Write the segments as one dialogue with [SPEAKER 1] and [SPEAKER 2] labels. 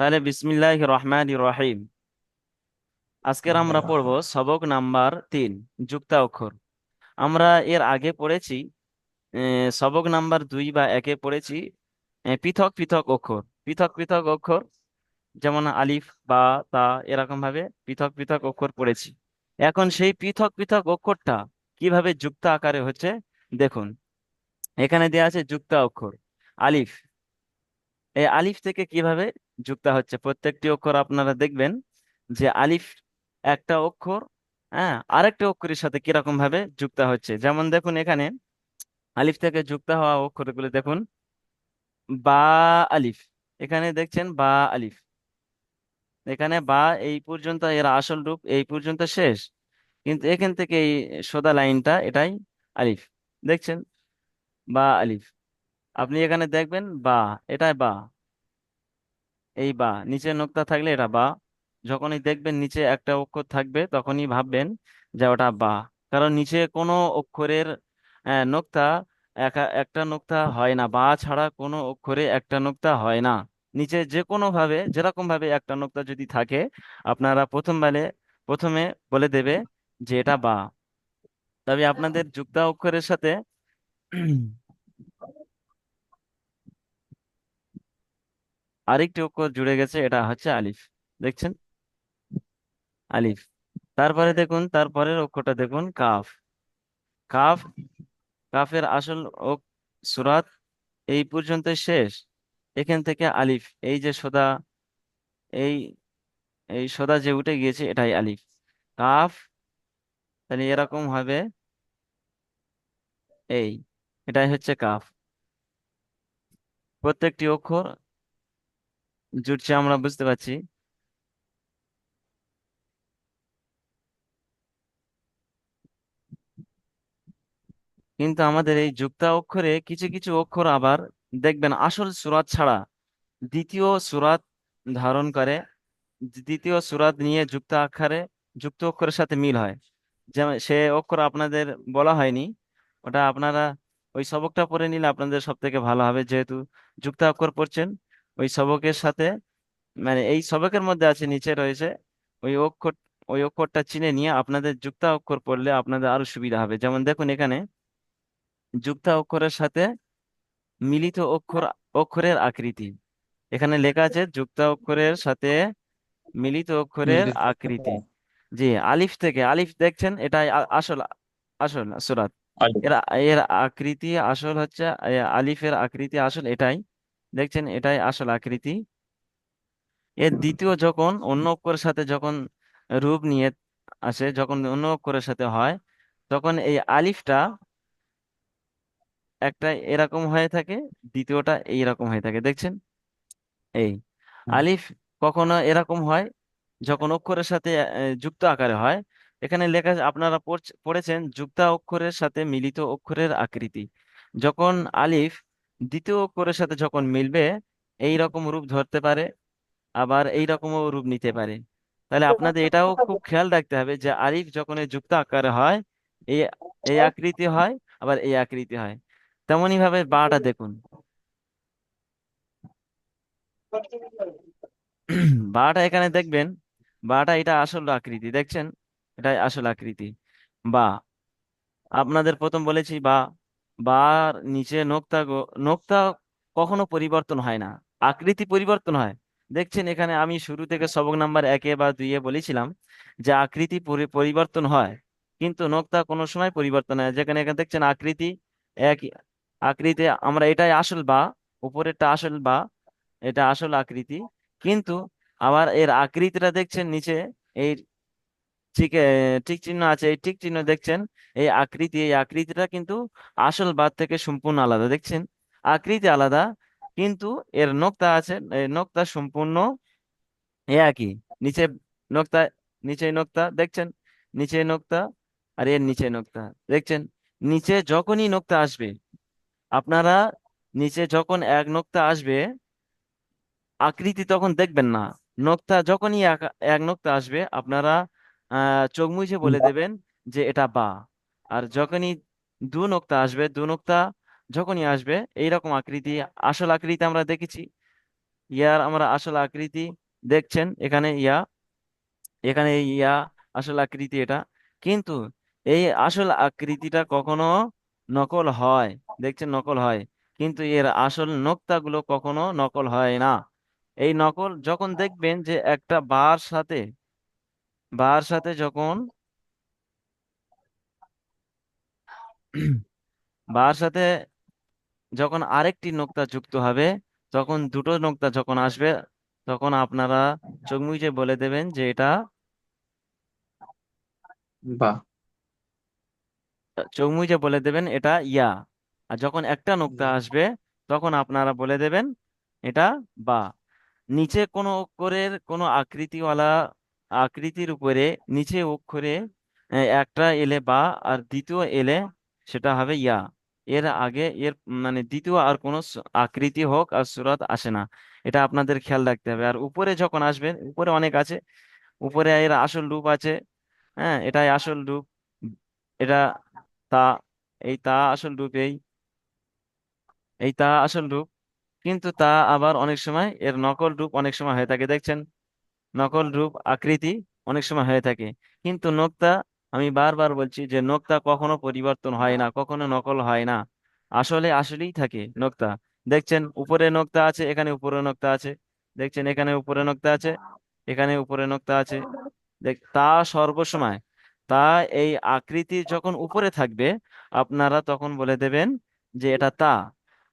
[SPEAKER 1] তাহলে বিসমিল্লাহ রহমান রহিম। আজকের আমরা পড়ব সবক নাম্বার তিন যুক্তা অক্ষর। আমরা এর আগে পড়েছি সবক নাম্বার দুই বা একে পড়েছি পৃথক পৃথক অক্ষর। পৃথক পৃথক অক্ষর যেমন আলিফ বা তা এরকম ভাবে পৃথক পৃথক অক্ষর পড়েছি। এখন সেই পৃথক পৃথক অক্ষরটা কীভাবে যুক্ত আকারে হচ্ছে দেখুন। এখানে দেওয়া আছে যুক্তা অক্ষর আলিফ। এই আলিফ থেকে কীভাবে যুক্ত হচ্ছে। প্রত্যেকটি অক্ষর আপনারা দেখবেন যে আলিফ একটা অক্ষর হ্যাঁ আরেকটা অক্ষরের সাথে কীরকম ভাবে যুক্ত হচ্ছে। যেমন দেখুন এখানে, আলিফ থেকে যুক্ত হওয়া অক্ষরগুলো দেখুন। বা আলিফ, এখানে দেখছেন বা আলিফ। এখানে বা এই পর্যন্ত এর আসল রূপ, এই পর্যন্ত শেষ। কিন্তু এখান থেকে এই সোদা লাইনটা এটাই আলিফ, দেখছেন? বা আলিফ। আপনি এখানে দেখবেন বা, এটাই বা। এই বা নিচে নোক্তা থাকলে এটা বা। যখনই দেখবেন নিচে একটা অক্ষর থাকবে, তখনই ভাববেন যে ওটা বা। কারণ নিচে কোনো অক্ষরের নোক্তা একা, একটা নোক্তা হয় না। বা ছাড়া কোনো অক্ষরে একটা নোক্তা হয় না। নিচে যে কোনো ভাবে যেরকম ভাবে একটা নোক্তা যদি থাকে, আপনারা প্রথম বেলে, প্রথমে বলে দেবে যে এটা বা। তবে আপনাদের যুক্তা অক্ষরের সাথে আরেকটি অক্ষর জুড়ে গেছে, এটা হচ্ছে আলিফ। দেখছেন? আলিফ। তারপরে দেখুন, তারপরের অক্ষরটা দেখুন, কাফ। কাফ, কাফের আসল সুরাত এই পর্যন্ত শেষ। এখান থেকে আলিফ, এই যে সোদা, এই এই সোদা যে উঠে গিয়েছে, এটাই আলিফ। কাফ, তাহলে এরকম হবে, এই, এটাই হচ্ছে কাফ। প্রত্যেকটি অক্ষর জুটছে আমরা, বুঝতে পারছি। কিন্তু আমাদের এই যুক্তা অক্ষরে কিছু কিছু অক্ষর আবার, দেখবেন আসল সুরাত ছাড়া দ্বিতীয় সুরাত ধারণ করে, দ্বিতীয় সুরাত নিয়ে যুক্ত আকারে যুক্ত অক্ষরের সাথে মিল হয়। যেমন সে অক্ষর আপনাদের বলা হয়নি, ওটা আপনারা ওই সবকটা পড়ে নিলে আপনাদের সব থেকে ভালো হবে, যেহেতু যুক্ত অক্ষর পড়ছেন। ওই সবকের সাথে মানে এই সবকের মধ্যে আছে নিচে রয়েছে ওই অক্ষর ওই অক্ষরটা চিনে নিয়ে আপনাদের যুক্ত অক্ষর পড়লে আপনাদের আরও সুবিধা হবে। যেমন দেখুন এখানে যুক্ত অক্ষরের সাথে মিলিত অক্ষর অক্ষরের আকৃতি। এখানে লেখা আছে যুক্ত অক্ষরের সাথে মিলিত অক্ষরের আকৃতি। জি আলিফ থেকে আলিফ দেখছেন এটাই আ- আসল আসল সুরাত। এর এর আকৃতি আসল হচ্ছে আলিফের আকৃতি আসল এটাই। দেখছেন এটাই আসল আকৃতি। এর দ্বিতীয় যখন অন্য অক্ষরের সাথে যখন রূপ নিয়ে আসে যখন অন্য অক্ষরের সাথে হয় তখন এই আলিফটা একটা এরকম হয়ে থাকে দ্বিতীয়টা এইরকম হয়ে থাকে দেখছেন? এই আলিফ কখনো এরকম হয় যখন অক্ষরের সাথে যুক্ত আকারে হয় এখানে লেখা আপনারা পড়ছ- পড়েছেন যুক্ত অক্ষরের সাথে মিলিত অক্ষরের আকৃতি। যখন আলিফ দ্বিতীয় অক্ষরের সাথে যখন মিলবে এই রকম রূপ ধরতে পারে, আবার এই রকমও রূপ নিতে পারে। তাহলে আপনাদের এটাও খুব খেয়াল রাখতে হবে যে আলিফ যখন এই যুক্ত আকারে হয় এই এই আকৃতি হয়, আবার এই আকৃতি হয়। তেমনই ভাবে বাটা দেখুন। বাটা এখানে দেখবেন, বাটা এটা আসল আকৃতি, দেখছেন? এটাই আসল আকৃতি। বা, আপনাদের প্রথম বলেছি বা বার নিচে নোক্তা নোক্তা কখনো পরিবর্তন হয় না। আকৃতি পরিবর্তন হয়। দেখছেন এখানে আমি শুরু থেকে সবক নাম্বার একে বা দুইয়ে বলেছিলাম যে আকৃতি পরি- পরিবর্তন হয়, কিন্তু নোক্তা কোনো সময় পরিবর্তন হয় যেখানে এখানে দেখছেন আকৃতি এক, আকৃতি আমরা এটাই আসল বা, উপরেরটা আসল বা, এটা আসল আকৃতি। কিন্তু আবার এর আকৃতিটা দেখছেন নিচে, এই ঠিক ঠিক চিহ্ন আছে। এই ঠিক চিহ্ন দেখছেন, এই আকৃতি, এই আকৃতিটা কিন্তু আসল বাদ থেকে সম্পূর্ণ আলাদা, দেখছেন? আকৃতি আলাদা, কিন্তু এর নোক্তা আছে নোক্তা সম্পূর্ণ একই। নিচে নোক্তা নিচে নোক্তা, দেখছেন? নিচে নোক্তা আর এর নিচে নোক্তা, দেখছেন? নিচে যখনই নোক্তা আসবে, আপনারা নিচে যখন এক নোক্তা আসবে, আকৃতি তখন দেখবেন না। নোক্তা যখনই এক নোক্তা আসবে, আপনারা চোখ মুছে বলে দেবেন যে এটা বা। আর যখনই দু নোক্তা আসবে দু নোক্তা যখনই আসবে এইরকম আকৃতি আসল আকৃতি আমরা দেখেছি। ইয়ার আমরা আসল আকৃতি দেখছেন এখানে ইয়া এখানে ইয়া আসল আকৃতি এটা। কিন্তু এই আসল আকৃতিটা কখনো নকল হয় দেখছেন নকল হয়। কিন্তু এর আসল নোক্তাগুলো কখনো নকল হয় না। এই নকল যখন দেখবেন যে একটা বার সাথে বার সাথে যখন বার সাথে যখন আরেকটি নোক্তা যুক্ত হবে তখন দুটো নোক্তা যখন আসবে তখন আপনারা চোখ মুজে বলে দেবেন যে এটা
[SPEAKER 2] বা।
[SPEAKER 1] চোখ মুজে বলে দেবেন এটা ইয়া। আর যখন একটা নোক্তা আসবে তখন আপনারা বলে দেবেন এটা বা। নিচে কোনো অক্ষরের কোনো আকৃতিওয়ালা আকৃতির উপরে নিচে অক্ষরে একটা এলে বা আর দ্বিতীয় এলে সেটা হবে ইয়া। এর আগে এর মানে দ্বিতীয় আর কোনো আকৃতি হোক আর সুরাত আসে না। এটা আপনাদের খেয়াল রাখতে হবে। আর উপরে যখন আসবেন উপরে অনেক আছে। উপরে এর আসল রূপ আছে। হ্যাঁ এটাই আসল রূপ। এটা তা, এই তা আসল রূপ, এই এই তা আসল রূপ। কিন্তু তা আবার অনেক সময় এর নকল রূপ অনেক সময় হয়ে থাকে। দেখছেন? নকল রূপ আকৃতি অনেক সময় হয়ে থাকে। কিন্তু নোক্তা আমি বারবার বলছি যে নোক্তা কখনো পরিবর্তন হয় না কখনো নকল হয় না। আসলে আসলেই থাকে নোক্তা। দেখছেন উপরে নোক্তা আছে এখানে উপরে নোক্তা আছে। দেখছেন এখানে উপরে নোক্তা আছে এখানে উপরে নোক্তা আছে। দেখ তা সর্বসময়। তা এই আকৃতি যখন উপরে থাকবে আপনারা তখন বলে দেবেন যে এটা তা।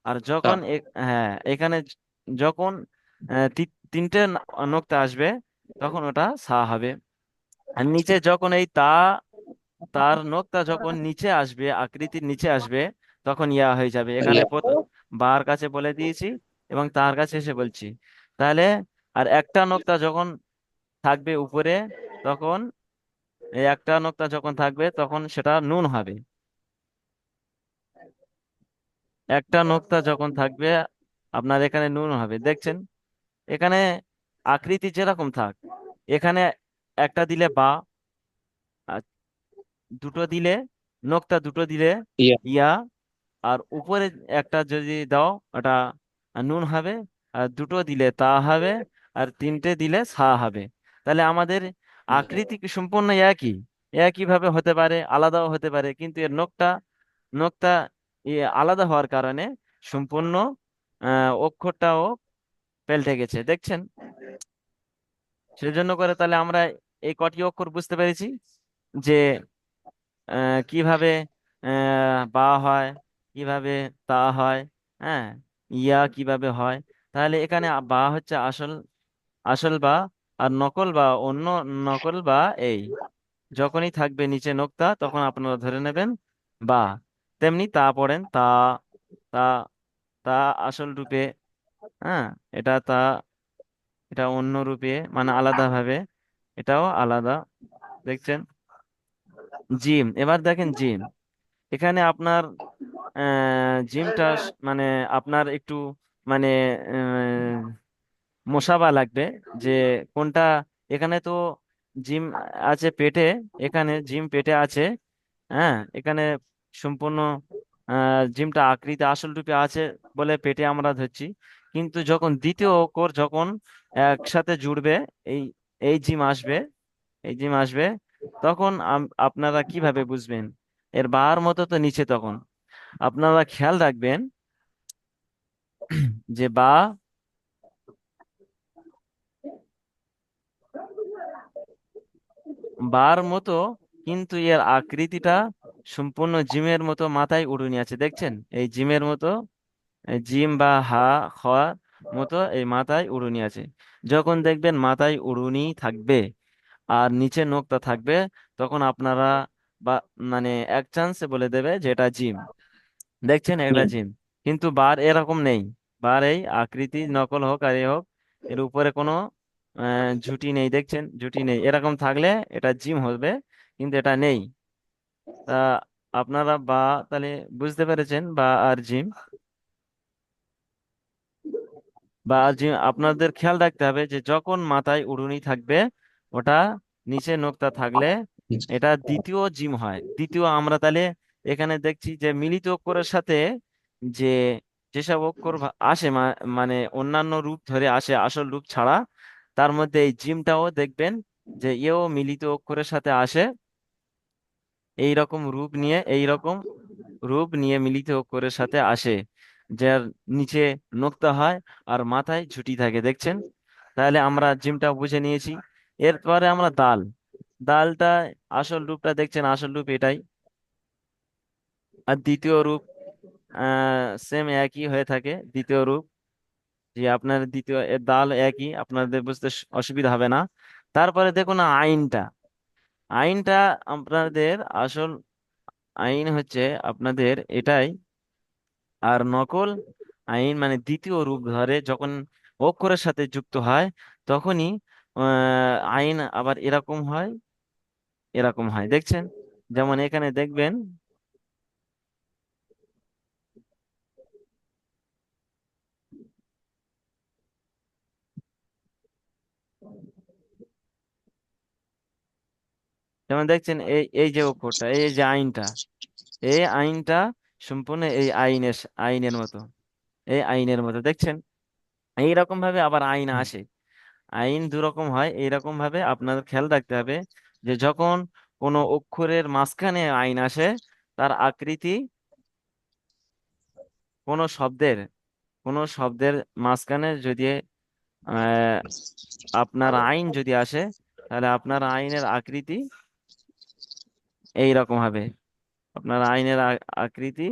[SPEAKER 1] আর যখন হ্যাঁ এখানে যখন তিনটে নোক্তা আসবে তখন ওটা সা হবে। আর নিচে যখন এই তা, তার নোক্তা যখন নিচে আসবে, আকৃতির নিচে আসবে, তখন ইয়া হয়ে যাবে। এখানে বার কাছে বলে দিয়েছি এবং তার কাছে এসে বলছি। তাহলে, আর একটা নোক্তা যখন থাকবে উপরে, তখন এই একটা নোক্তা যখন থাকবে, তখন সেটা নুন হবে। একটা নোক্তা যখন থাকবে, আপনার এখানে নুন হবে। দেখছেন? এখানে আকৃতি যেরকম থাক এখানে একটা দিলে বা দুটো দিলে নোক্তা দুটো দিলে
[SPEAKER 2] ইয়া।
[SPEAKER 1] আর উপরে একটা যদি দাও ওটা নুন হবে আর দুটো দিলে তা হবে আর তিনটে দিলে সা হবে। তাহলে আমাদের আকৃতি কি সম্পূর্ণ একই? একই ভাবে হতে পারে আলাদাও হতে পারে কিন্তু এর নখটা ইয়ে আলাদা হওয়ার কারণে সম্পূর্ণ আহ অক্ষরটাও পাল্টে গেছে। দেখছেন? সেজন্য করে তাহলে আমরা এই কটি অক্ষর বুঝতে পেরেছি যে কীভাবে বা হয়, কীভাবে তা হয় হ্যাঁ ইয়া কীভাবে হয়। তাহলে এখানে বা হচ্ছে আসল আসল বা আর নকল বা অন্য নকল বা এই। যখনই থাকবে নিচে নোক্তা, তখন আপনারা ধরে নেবেন বা। তেমনি তা পড়েন, তা তা তা আসল রূপে হ্যাঁ এটা তা, এটা অন্য রূপে মানে আলাদা ভাবে এটাও আলাদা, দেখছেন? জিম, এবার দেখেন জিম, এখানে আপনার জিমটা মানে আপনার একটু মানে মশাবা লাগবে, যে কোনটা, এখানে তো জিম আছে পেটে, এখানে জিম পেটে আছে হ্যাঁ এখানে সম্পূর্ণ জিমটা আকৃতি, আসল রূপে আছে বলে পেটে আমরা ধরছি কিন্তু যখন দ্বিতীয় অক্ষর যখন একসাথে জুড়বে, এই এই জিম আসবে, এই জিম আসবে, তখন আপনারা কীভাবে বুঝবেন? এর বার মতো তো নিচে তখন। আপনারা খেয়াল রাখবেন যে বা বার মতো কিন্তু এর আকৃতিটা সম্পূর্ণ জিমের মতো মাথায় উড়ুনি আছে। দেখছেন? এই জিমের মতো জিম বা হা খ মতো এই মাথায় উড়ুনি আছে। যখন দেখবেন মাথায় উড়ুনি থাকবে আর নিচে নোকতা থাকবে তখন আপনারা বা মানে এক চান্সে বলে দেবে যে এটা জিম। দেখছেন এটা জিম। কিন্তু বার এরকম নেই। বার এই আকৃতি নকল হোক আর এ হোক এর উপরে কোনো আহ, ঝুঁটি নেই। দেখছেন? ঝুঁটি নেই। এরকম থাকলে এটা জিম হবে কিন্তু এটা নেই। তা আপনারা বা তাহলে বুঝতে পেরেছেন বা আর জিম। বা আপনাদের খেয়াল রাখতে হবে যে যখন মাথায় উড়ুনি থাকবে, ওটা নিচে নোকতা থাকলে এটা দ্বিতীয় জিম হয়। দ্বিতীয় আমরা তাহলে এখানে দেখছি যে মিলিত অক্ষরের সাথে যে যেসব অক্ষর আসে মানে অন্যান্য রূপ ধরে আসে আসল রূপ ছাড়া, তার মধ্যে এই জিমটাও দেখবেন যে এও মিলিত অক্ষরের সাথে আসে। এই রকম রূপ নিয়ে এই রকম রূপ নিয়ে মিলিত অক্ষরের সাথে আসে। যার নিচে নোক্তা হয় আর মাথায় ঝুঁটি থাকে, দেখছেন? তাহলে আমরা জিমটা বুঝে নিয়েছি। এরপরে আমরা দাল। দালটা আসল রূপটা দেখছেন? আসল রূপ এটাই। আর দ্বিতীয় রূপ সেম একই হয়ে থাকে। দ্বিতীয় রূপ, যে আপনার দ্বিতীয় দাল একই, আপনাদের বুঝতে অসুবিধা হবে না। তারপরে দেখুন আইনটা। আইনটা আপনাদের আসল আইন হচ্ছে আপনাদের এটাই আর নকল আইন মানে দ্বিতীয় রূপ ধরে যখন অক্ষরের সাথে যুক্ত হয়, তখনই আইন আবার এরকম হয় এরকম হয়। দেখছেন? যেমন এখানে দেখবেন, যেমন দেখছেন, এই এই যে অক্ষরটা, এই যে আইনটা, এই আইনটা সম্পূর্ণ এই আইনের আইনের মতো। এই আইনের মতো। দেখছেন? এইরকম ভাবে আবার আইন আসে। আইন দু রকম হয় এইরকম ভাবে আপনাদের খেয়াল রাখতে হবে যে যখন কোনো অক্ষরের মাঝখানে আইন আসে তার আকৃতি কোনো শব্দের কোনো শব্দের মাঝখানে যদি আপনার আইন যদি আসে তাহলে আপনার আইনের আকৃতি এই রকম হবে। আপনার আইনের আকৃতি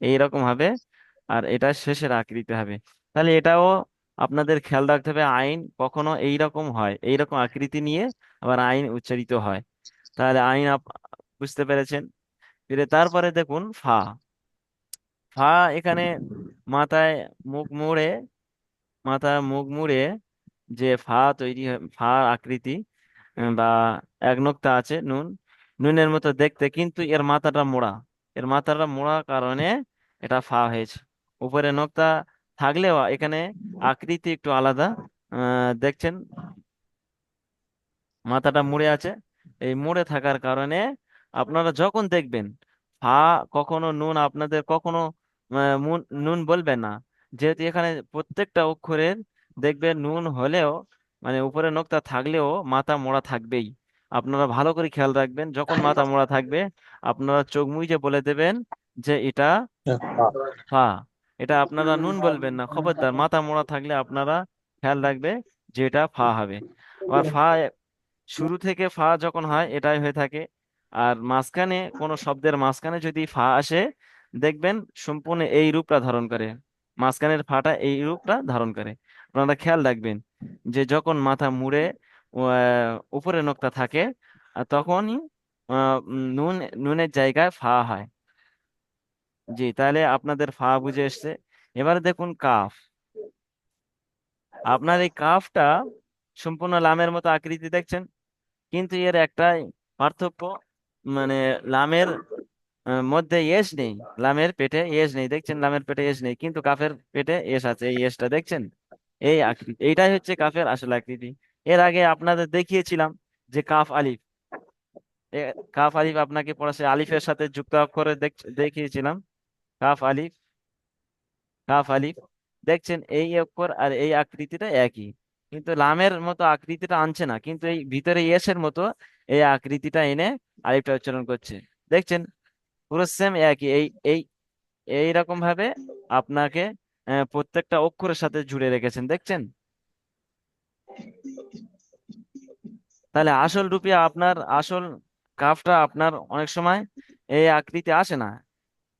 [SPEAKER 1] এইরকম হবে আর এটা শেষের আকৃতি হবে। তাহলে এটাও আপনাদের খেয়াল রাখতে হবে আইন কখনো এইরকম হয়, এইরকম আকৃতি নিয়ে আবার আইন উচ্চারিত হয়। তাহলে আইন বুঝতে পেরেছেন? তারপরে দেখুন ফা। ফা এখানে মাথায় মুখ মুড়ে, মাথায় মুখ মুড়ে যে ফা তৈরি ফা আকৃতি বা এক নোক্তা আছে নুন নুনের মতো দেখতে, কিন্তু এর মাথাটা মোড়া। এর মাথাটা মোড়া কারণে এটা ফা হয়েছে। উপরে নোক্তা থাকলেও এখানে আকৃতি একটু আলাদা। দেখছেন? মাথাটা মুড়ে আছে। এই মুড়ে থাকার কারণে আপনারা যখন দেখবেন, ফা কখনো নুন আপনাদের কখনো নুন বলবেন না। যেহেতু এখানে প্রত্যেকটা অক্ষরের দেখবেন নুন হলেও মানে উপরে নোক্তা থাকলেও মাথা মোড়া থাকবেই। আপনারা ভালো করে খেয়াল রাখবেন যখন মাথা মোড়া থাকবে আপনারা চোখ মুজে বলে দেবেন যে এটা ফা এটা আপনারা নুন বলবেন না খবরদার মাথা মোড়া থাকলে আপনারা খেয়াল রাখবে যে এটা ফা হবে। আবার ফা শুরু থেকে ফা যখন হয় এটাই হয়ে থাকে। আর মাঝখানে কোনো শব্দের মাঝখানে যদি ফা আসে দেখবেন সম্পূর্ণ এই রূপটা ধারণ করে। মাঝখানের ফাটা এই রূপটা ধারণ করে। আপনারা খেয়াল রাখবেন যে যখন মাথা মুড়ে উপরে নোক্তা থাকে। তখনই নুন, নুনের জায়গায় ফা হয়। জি, তাহলে আপনাদের ফা বুঝে এসছে। এবারে দেখুন কাফ। আপনার এই কাফটা সম্পূর্ণ লামের মতো আকৃতি দেখছেন, কিন্তু এর একটাই পার্থক্য মানে লামের মধ্যে এস নেই, লামের পেটে এস নেই। দেখছেন, লামের পেটে এস নেই, কিন্তু কাফের পেটে এস আছে, এই এসটা দেখছেন? এই আকৃতি এইটাই হচ্ছে কাফের আসল আকৃতি। এর আগে আপনাদের দেখিয়েছিলাম যে কাফ আলিফ। কাফ আলিফ আপনাকে পড়াছে আলিফের সাথে যুক্ত অক্ষরে দেখ- দেখিয়েছিলাম। কাফ আলিফ কাফ আলিফ, দেখছেন এই অক্ষর আর এই আকৃতিটা একই। কিন্তু লামের মতো আকৃতিটা আনছে না, কিন্তু এই ভিতরে এর মতো এই আকৃতিটা এনে আলিফটা উচ্চারণ করছে। দেখছেন, পুরো সেম একই। এই এই, এইরকম ভাবে আপনাকে প্রত্যেকটা অক্ষরের সাথে জুড়ে রেখেছেন। দেখছেন? তাহলে আসল রূপে আপনার আসল কাফটা আপনার অনেক সময় এই আকৃতি আসে না।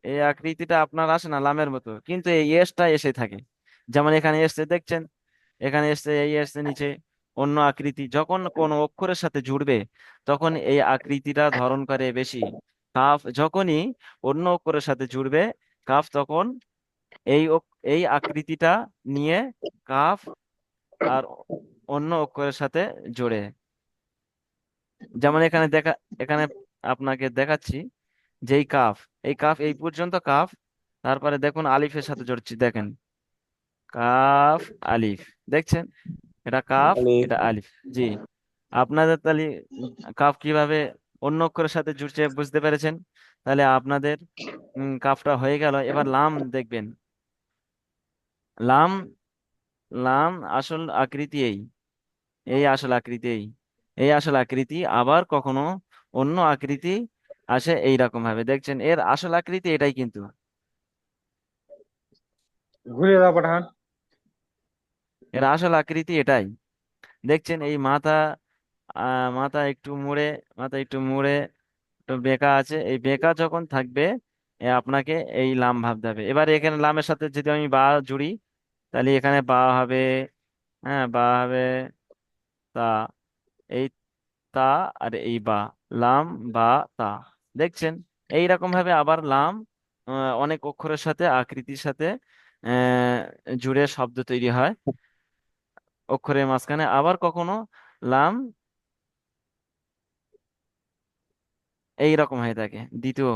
[SPEAKER 1] এই আকৃতিটা আপনার আসে না লামের মতো। কিন্তু এই এসটা এসে থাকে। যেমন এখানে এসছে, দেখছেন? এখানে এসছে, এই এসছে নিচে অন্য আকৃতি। যখন কোন অক্ষরের সাথে জুড়বে, তখন এই আকৃতিটা ধারণ করে বেশি। কাফ যখনই অন্য অক্ষরের সাথে জুড়বে, কাফ তখন এই এই আকৃতিটা নিয়ে কাফ আর অন্য অক্ষরের সাথে জোড়ে। যেমন এখানে দেখা এখানে আপনাকে দেখাচ্ছি যে এই কাফ এই কাফ এই পর্যন্ত কাফ তারপরে দেখুন আলিফের সাথে জড়ছি দেখেন। কাফ আলিফ দেখছেন? এটা কাফ এটা আলিফ জি। আপনাদের তাহলে কাফ কীভাবে অন্য অক্ষরের সাথে জুড়ছে বুঝতে পেরেছেন? তাহলে আপনাদের কাফটা হয়ে গেল। এবার লাম দেখবেন। লাম লাম আসল আকৃতি এই এই আসল আকৃতি এই। এই আসল আকৃতি আবার কখনো অন্য আকৃতি আসে এইরকম ভাবে দেখছেন এর আসল আকৃতি এটাই কিন্তু।
[SPEAKER 2] ঘুরিয়ে দাও পাঠান।
[SPEAKER 1] এর আসল আকৃতি এটাই। দেখছেন এই মাথা মাথা একটু মুড়ে মাথা একটু মুড়ে একটু বেঁকা আছে। এই বেঁকা যখন থাকবে এ আপনাকে এই লাম ভাবতে হবে এবার এখানে লামের সাথে যদি আমি বা জুড়ি তাহলে এখানে বা হবে হ্যাঁ বা হবে তা। এই তা আর এই বা, লাম, বা, তা। দেখছেন? এইরকম ভাবে আবার লাম অনেক অক্ষরের সাথে, আকৃতির সাথে জুড়ে শব্দ তৈরি হয় অক্ষরের মাঝখানে। আবার কখনো লাম এই রকম হয়ে থাকে, দ্বিতীয়।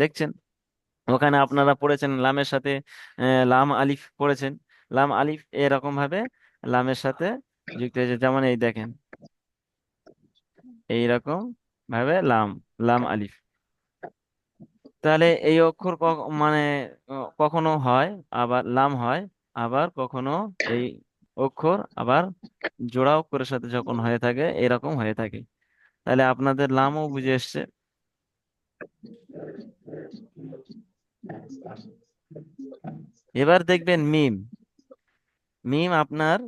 [SPEAKER 1] দেখছেন? ওখানে আপনারা পড়েছেন লামের সাথে লাম আলিফ পড়েছেন। লাম আলিফ এরকম ভাবে লামের সাথে যুক্ত হয়েছে। যেমন এই দেখেন। এইরকম ভাবে লাম লাম আলিফ। তাহলে এই অক্ষর মানে কখনো হয়, আবার লাম হয়, আবার কখনো এই অক্ষর আবার জোড়া অক্ষরের সাথে যখন হয়ে থাকে, এরকম হয়ে থাকে। তাহলে আপনাদের লামও বুঝে এসছে। এবার দেখবেন মিম। মিম আপনার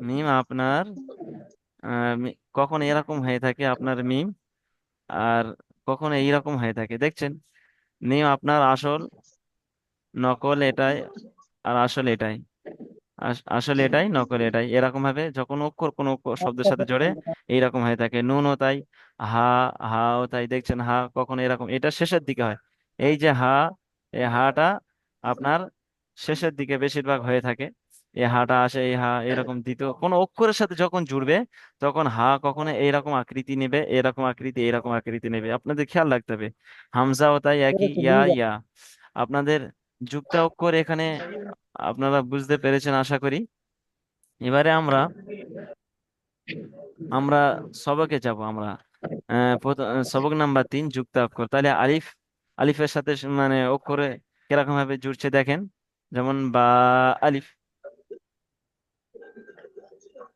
[SPEAKER 1] মিম আপনার কখন এরকম হয়ে থাকে আপনার মিম আর কখন এইরকম হয়ে থাকে, দেখছেন? মিম আপনার আসল, নকল এটাই, আর আসল এটাই। আস- আসলে এটাই, নকল এটাই। এরকম ভাবে যখন অক্ষর, কোন শব্দের সাথে জড়ে, এইরকম হয়ে থাকে। নুনও তাই, হা, হাও তাই, দেখছেন? হা, কখন এরকম। এটা শেষের দিকে হয়। এই যে হা, এই হাটা আপনার শেষের দিকে বেশিরভাগ হয়ে থাকে। এই হাটা আসে এই হা এরকম দ্বিতীয় কোন অক্ষরের সাথে যখন জুড়বে তখন হা কখনো এইরকম আকৃতি নেবে এরকম আকৃতি এরকম আকৃতি নেবে। আপনাদের খেয়াল রাখতে হবে। হামজাও তাই একই ইয়া ইয়া। আপনাদের যুক্তা অক্ষর এখানে আপনারা বুঝতে পেরেছেন আশা করি। এবারে আমরা আমরা সবকে যাব আমরা সবক নাম্বার তিন যুক্ত অক্ষর। তাহলে আলিফ আলিফের সাথে মানে অক্ষরে কীরকম ভাবে জুড়ছে দেখেন। যেমন বা আলিফ।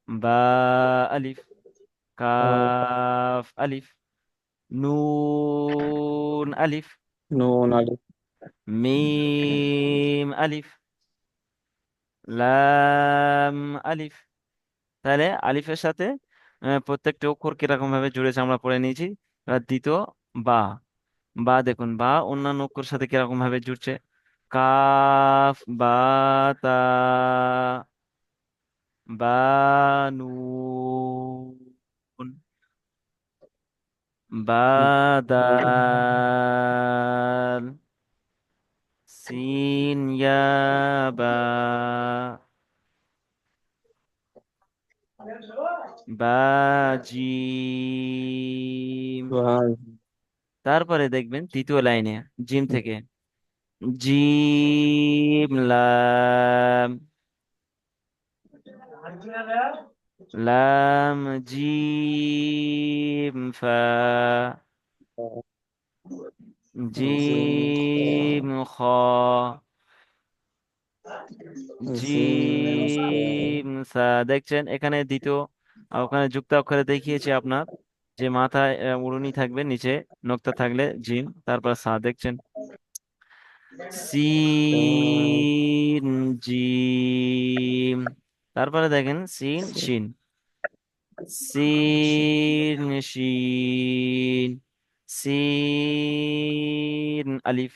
[SPEAKER 1] বা আলিফ কাফ আলিফ নুন আলিফ
[SPEAKER 2] নুন আলিফ
[SPEAKER 1] মিম আলিফ লাম আলিফ তাহলে আলিফের সাথে প্রত্যেকটা অক্ষর কীরকম ভাবে জুড়েছে আমরা পড়ে নিয়েছি। দ্বিতীয় বা। বা দেখুন বা অন্যান্য অক্ষরের সাথে কীরকম ভাবে জুড়ছে? কাফ বা তা। বা নুন বা দাল সিন ইয়া বা বা জিম তারপরে দেখবেন তৃতীয় লাইনে জিম থেকে। জিম লাম। লাম জিম ফা জিম খ জিম সা দেখছেন? এখানে দ্বিতীয় ওখানে যুক্ত অক্ষরে দেখিয়েছি আপনার যে মাথায় উড়ুনি থাকবে, নিচে নোক্তা থাকলে জিম তারপর সা, দেখছেন? সিন, জিম তারপরে দেখেন সিন শিন সিন শিন সিন আলিফ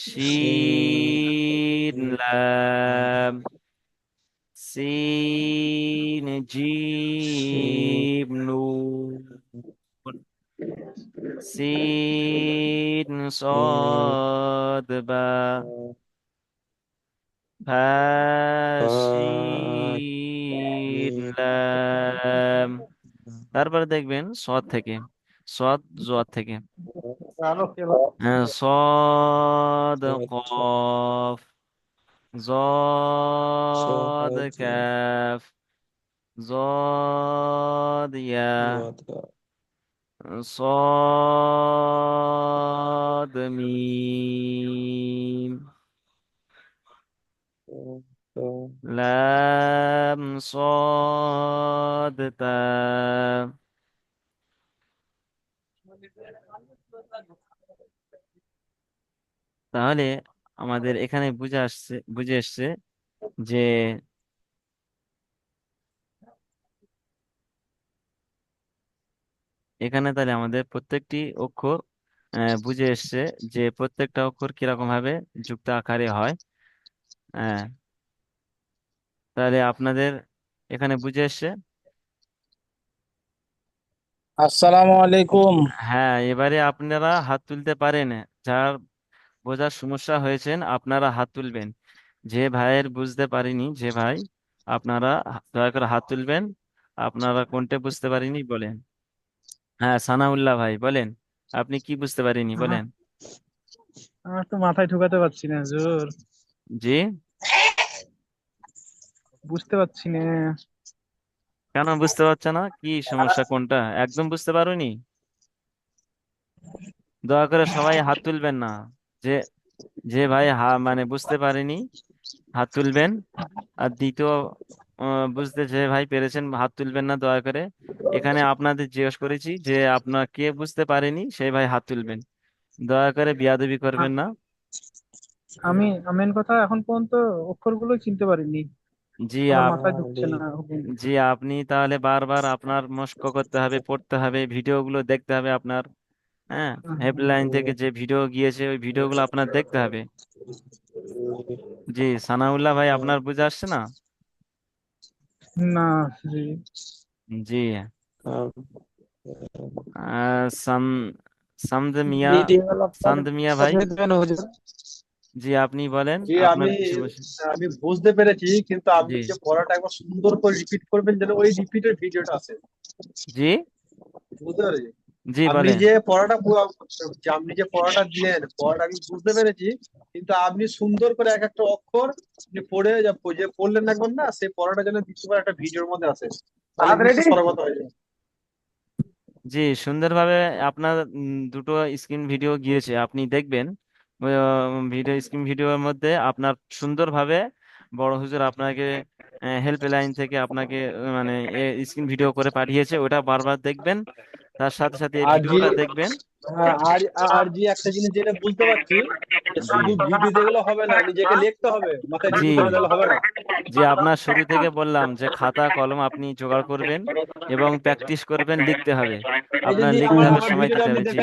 [SPEAKER 1] শিন লাম সিন জিম নুন সিন সাদ বা ফাশিন লাম তারপরে দেখবেন সদ থেকে সদ জোয়াদ থেকে হ্যাঁ, صاد قاف ضاد كاف ضاد يا صاد ميم লাম সদ তাহলে আমাদের এখানে বুঝে আসছে, বুঝে এসছে যে এখানে তাহলে আমাদের প্রত্যেকটি অক্ষর বুঝে এসছে যে প্রত্যেকটা অক্ষর কীরকম ভাবে যুক্ত আকারে হয়। হ্যাঁ। তাহলে আপনাদের এখানে বুঝে এসছে?
[SPEAKER 2] আসসালামু আলাইকুম।
[SPEAKER 1] হ্যাঁ এবারে আপনারা হাত তুলতে পারেন। যার বোঝার সমস্যা হয়েছেন আপনারা হাত তুলবেন। যে ভাইয়ের বুঝতে পারিনি যে ভাই আপনারা দয়া করে হাত তুলবেন। আপনারা কোনটা বুঝতে পারিনি বলেন। হ্যাঁ সানাউল্লাহ ভাই বলেন। আপনি কি বুঝতে পারিনি বলেন।
[SPEAKER 3] আমার তো মাথায় ঢোকাতে পারছি না জোর।
[SPEAKER 1] জি?
[SPEAKER 3] বুঝতে পারছি না।
[SPEAKER 1] কেন বুঝতে পারছ না? কি সমস্যা কোনটা? একদম বুঝতে পারোনি? দয়া করে সবাই হাত তুলবেন না। যে যে ভাই হা মানে বুঝতে পারেনি হাত তুলবেন। আর দ্বিতীয় বুঝতে যে ভাই পেরেছেন হাত তুলবেন না দয়া করে। এখানে আপনাদের জিজ্ঞেস করেছি যে আপনার কে বুঝতে পারেনি সেই ভাই হাত তুলবেন। দয়া করে বিয়াদবি করবেন না।
[SPEAKER 3] আমি মেন কথা এখন পর্যন্ত অক্ষর অক্ষরগুলো চিনতে পারিনি।
[SPEAKER 1] জি
[SPEAKER 3] আমার
[SPEAKER 1] আপ
[SPEAKER 3] মাথায় ঢুকছে না
[SPEAKER 1] জি আপনি তাহলে বারবার আপনার মস্ক করতে হবে পড়তে হবে ভিডিওগুলো দেখতে হবে আপনার হ্যাঁ? হেল্পলাইন থেকে যে ভিডিও গিয়েছে ওই ভিডিওগুলো আপনার দেখতে হবে। জি সানাউল্লাহ ভাই আপনার বুঝে আসছে না?
[SPEAKER 3] না জি।
[SPEAKER 1] জি। আহ, সাম সামদ মিয়া সামদ মিয়া ভাই? জি আপনি বলেন
[SPEAKER 4] জি আমি আমি বুঝতে পেরেছি কিন্তু আপনি যে পড়াটা একবার সুন্দর করে রিপিট করবেন যেন ওই রিপিটের ভিডিওটা আছে
[SPEAKER 1] জি?
[SPEAKER 4] বুঝতে পেরেছি?
[SPEAKER 1] জি
[SPEAKER 4] আপনি যে পড়াটা যে আপনি যে পড়াটা দিলেন পড়াটা আমি বুঝতে পেরেছি কিন্তু আপনি সুন্দর করে এক একটা অক্ষর পড়ে যা- যে পড়লেন একবার না সেই পড়াটা যেন দ্বিতীয়বার একটা ভিডিওর মধ্যে আছে সরবত হয়ে যাবে।
[SPEAKER 1] জি সুন্দরভাবে আপনার দুটো স্ক্রিন ভিডিও গিয়েছে। আপনি দেখবেন ভিডিও স্ক্রিন ভিডিওর মধ্যে আপনার সুন্দরভাবে বড় হুজুর আপনাকে হেল্পলাইন থেকে আপনাকে মানে স্ক্রিন ভিডিও করে পাঠিয়েছে। ওটা বারবার দেখবেন। তার সাথে সাথে এই
[SPEAKER 4] আর
[SPEAKER 1] ভিডিওটা দেখবেন।
[SPEAKER 4] হ্যাঁ আর আর যে একটা জিনিস যেটা বুঝতে পারছি যে শুধু ভিডিও দেখলে হবে না নিজেকে লিখতে হবে মাথায়
[SPEAKER 1] জি।
[SPEAKER 4] হবে না।
[SPEAKER 1] যে আপনার শুরু থেকে বললাম যে খাতা কলম আপনি জোগাড় করবেন এবং প্র্যাকটিস করবেন লিখতে হবে। আপনার লিখতে হবে সময় দিতে হবে জি।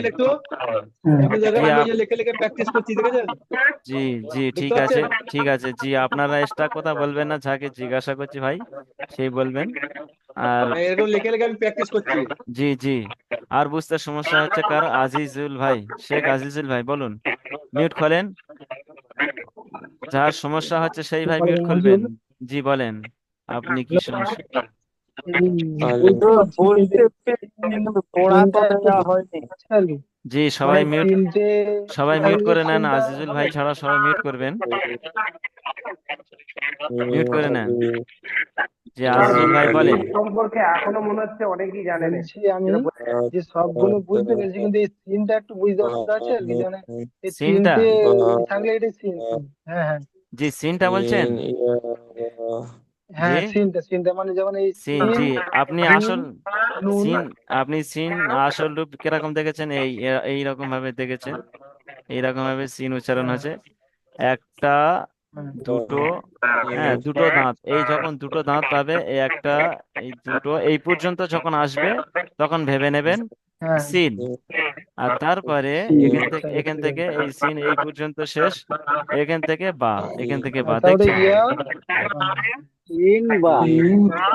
[SPEAKER 1] জি, জি জি ঠিক আছে ঠিক আছে। জি আপনারা এক্সট্রা কথা বলবেন না যাকে জিজ্ঞাসা করছি ভাই সেই বলবেন। আর
[SPEAKER 4] এরকম লিখে লিখে আমি প্র্যাকটিস করছি।
[SPEAKER 1] জি জি। আর বুঝতে সমস্যা হচ্ছে কার? আজিজুল ভাই শেখ আজিজুল ভাই বলুন। মিউট খোলেন। যার সমস্যা হচ্ছে সেই ভাই মিউট খুলবেন। জি বলেন। আপনি কি সমস্যা? জি সবাই মিউট সবাই মিউট করে নেন আজিজুল ভাই ছাড়া সবাই মিউট করবেন। মিউট করে নেন। জি আজিজুল ভাই বলেন।
[SPEAKER 5] সম্পর্কে এখনও মনে হচ্ছে অনেকেই জানে না।
[SPEAKER 3] বলছি আমি যে সবগুলো বুঝতে পেরেছি কিন্তু এই সিনটা একটু বুঝতে অসুবিধা আছে আর কি মানে এই
[SPEAKER 1] সিনটা?
[SPEAKER 3] থাকলে এটা সিন হ্যাঁ হ্যাঁ।
[SPEAKER 1] জি সিনটা বলছেন?
[SPEAKER 3] হ্যাঁ সিনটা সিনটা মানে যেমন এই
[SPEAKER 1] সিন জি আপনি আসল সিন আপনি সিন আসল রূপ কীরকম দেখেছেন? এই এই রকম ভাবে দেখেছেন? এইরকম ভাবে সিন উচ্চারণ হচ্ছে একটা দুটো হ্যাঁ দুটো দাঁত। এই যখন দুটো দাঁত পাবে এই একটা এই দুটো এই পর্যন্ত যখন আসবে তখন ভেবে নেবেন
[SPEAKER 3] হ্যাঁ।
[SPEAKER 1] সিন। আর তারপরে এখান থেকে এখান থেকে এই সিন এই পর্যন্ত শেষ। এখান থেকে বা এখান থেকে বা দেখছেন?
[SPEAKER 2] বা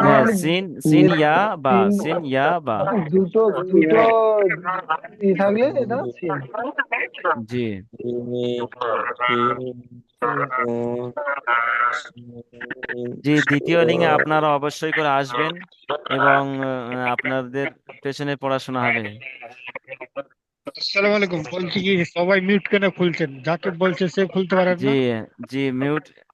[SPEAKER 1] হ্যাঁ সিন সিন ইয়া বা সিন ইয়া বা
[SPEAKER 3] দুটো দুটো ই থাকলে এটা সিন
[SPEAKER 1] জি জি দ্বিতীয় লিঙ্গে আপনারা অবশ্যই করে আসবেন এবং আপনাদের পেছনে পড়াশোনা হবে।
[SPEAKER 6] আসসালামু আলাইকুম বলছি কি সবাই মিউট কেন খুলছেন? যাকে বলছে সে খুলতে পারেন
[SPEAKER 1] জি
[SPEAKER 6] না।
[SPEAKER 1] জি মিউট আহ,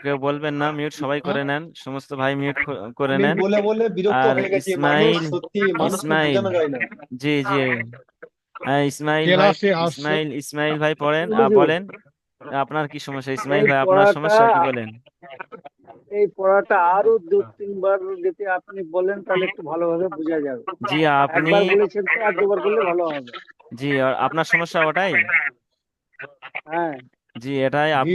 [SPEAKER 1] কেউ বলবেন না মিউট সবাই করে নেন সমস্ত ভাই মিউট করে
[SPEAKER 4] আমি
[SPEAKER 1] নেন।
[SPEAKER 4] বলে বলে বিরক্ত
[SPEAKER 1] আর
[SPEAKER 4] হয়ে গেছি মানুষ
[SPEAKER 1] ইসমাইল
[SPEAKER 4] সত্যি মানুষকে
[SPEAKER 1] ইসমাইল
[SPEAKER 4] বোঝানো যায় না।
[SPEAKER 1] জি জি। আহ, ইসমাইল ভাই? ইসমাইল ইসমাইল ভাই পড়েন বলেন আপনার কি সমস্যা? ইসমাইল ভাই আপনার
[SPEAKER 7] পড়াটা-
[SPEAKER 1] সমস্যা কি বলেন?
[SPEAKER 7] এই পড়াটা আরও দু তিনবার যদি আপনি বলেন তাহলে একটু ভালোভাবে বোঝা যাবে।
[SPEAKER 1] জি আপনি
[SPEAKER 7] একবার বলেছেন তো আর দুবার বললে ভালো হবে।
[SPEAKER 1] জি আর আপনার সমস্যা ওটাই?
[SPEAKER 7] হ্যাঁ।
[SPEAKER 1] জি এটাই আপনি